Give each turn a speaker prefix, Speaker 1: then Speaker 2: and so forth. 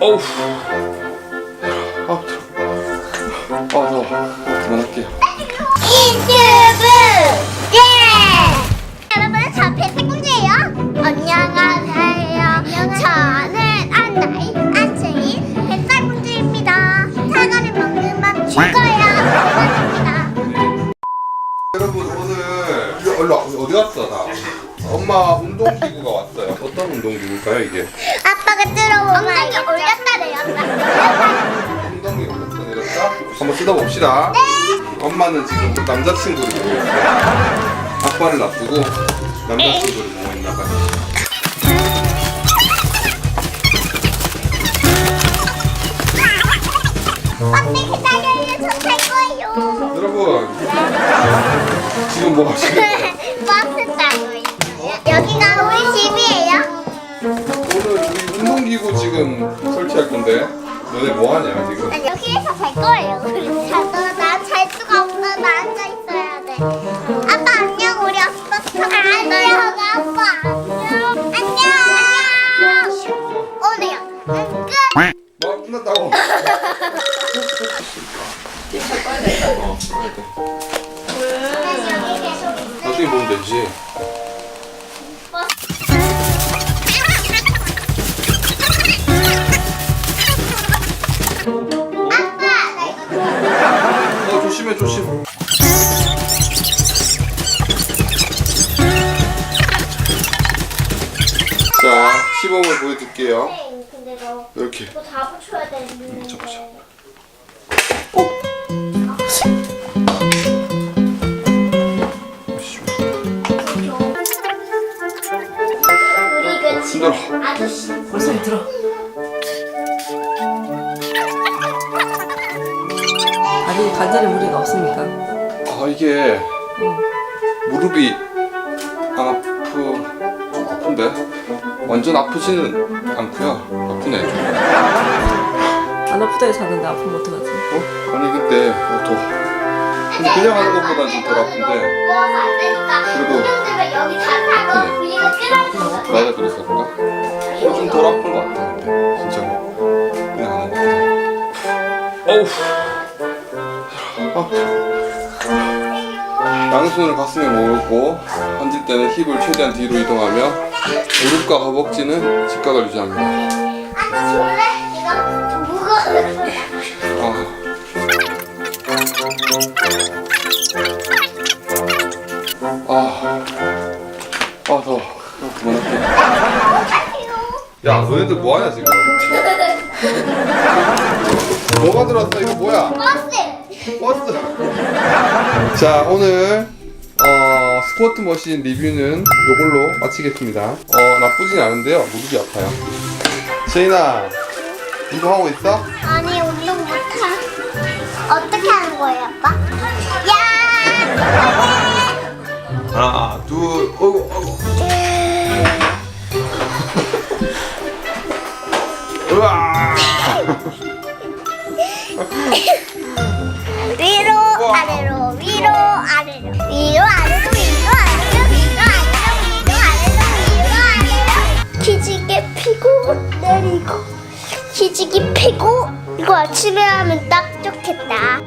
Speaker 1: 어우. 아, 아, 더워. 그만할게요.
Speaker 2: 유튜브 예! 여러분 저 배색공주예요 안녕하세요 저는 안나이 안채인 뱃살공주입니다 사과를 먹는 밥 죽어요
Speaker 1: 여러분 오늘 이거 얼른 와- 어디 갔어 다? 엄마 운동기구가 왔어요. 어떤 운동기구일까요 이게?
Speaker 2: 아빠가 들어보면 엉덩이
Speaker 1: 한번 뜯어봅시다. 엄마는 지금 남자친구를 보고 있어요. 아빠를 놔두고 남자친구를 보고 있나 봐요.
Speaker 2: 언니 기다려요 거예요
Speaker 1: 여러분 지금 뭐 하시는
Speaker 2: 버스 타고 있어요 여기가 우리 집이에요
Speaker 1: 오늘 우리 운동기구 지금 설치할 건데 너네 뭐 하냐 지금?
Speaker 2: 아니, 여기에서 잘 거예요. 우리 자도 난잘 수가 없어. 나 앉아 있어야 돼. 아빠 안녕. 우리 아빠 안녕. 아빠 안녕. 안녕. 오늘 영상은 끝.
Speaker 1: 뭐 끝났다고? 어,
Speaker 2: 여기 계속.
Speaker 1: 나중에 보면 되지. 조심해 조심. 자 시범을 보여줄게요.
Speaker 2: 해. 근데 너
Speaker 1: 이렇게.
Speaker 2: 이거 다 붙여야 되는데.
Speaker 1: 붙여, 붙여.
Speaker 2: 우리 이거
Speaker 1: 힘들어.
Speaker 2: 아저씨
Speaker 3: 벌써 들어. 관절에 무리가 없습니까?
Speaker 1: 아 이게
Speaker 3: 어.
Speaker 1: 무릎이 안 아프 좀 아픈데 완전 아프지는 않고요. 아프네. 좀.
Speaker 3: 안 아프다 해서 하는데 아프면 어떡하지?
Speaker 1: 어? 아니 근데 어, 더. 근데 그냥 하는 것보다 좀 덜 아픈데.
Speaker 2: 거
Speaker 1: 나도 그래서 그런가? 어, 좀덜 아픈 것 같아 근데 진짜로 그냥 하는 것보다 어우 아. 양손을 가슴에 모으고 앉을 때는 힙을 최대한 뒤로 이동하며 무릎과 허벅지는 직각을 유지합니다.
Speaker 2: 아.
Speaker 1: 아, 아 더워. 아, 그만할게. 야 너네들 뭐하냐 지금? 뭐가 들어왔어? 이거 뭐야?
Speaker 2: 버스
Speaker 1: 버스. 자 오늘 어, 스쿼트 머신 리뷰는 이걸로 마치겠습니다. 어 나쁘진 않은데요 무릎이 아파요. 세인아 이거 하고 있어?
Speaker 2: 아니 운동 못해 어떻게 하는 거예요 아빠? 야
Speaker 1: 하나 둘 어이구 어이구 으아
Speaker 2: 위로. 아래로 위로 아래로 위로 아래로 위로 아래로 위로 아래로 위로 아래로 위로 아래로 기지개 피고 내리고 기지개 피고 이거 아침에 하면 딱 좋겠다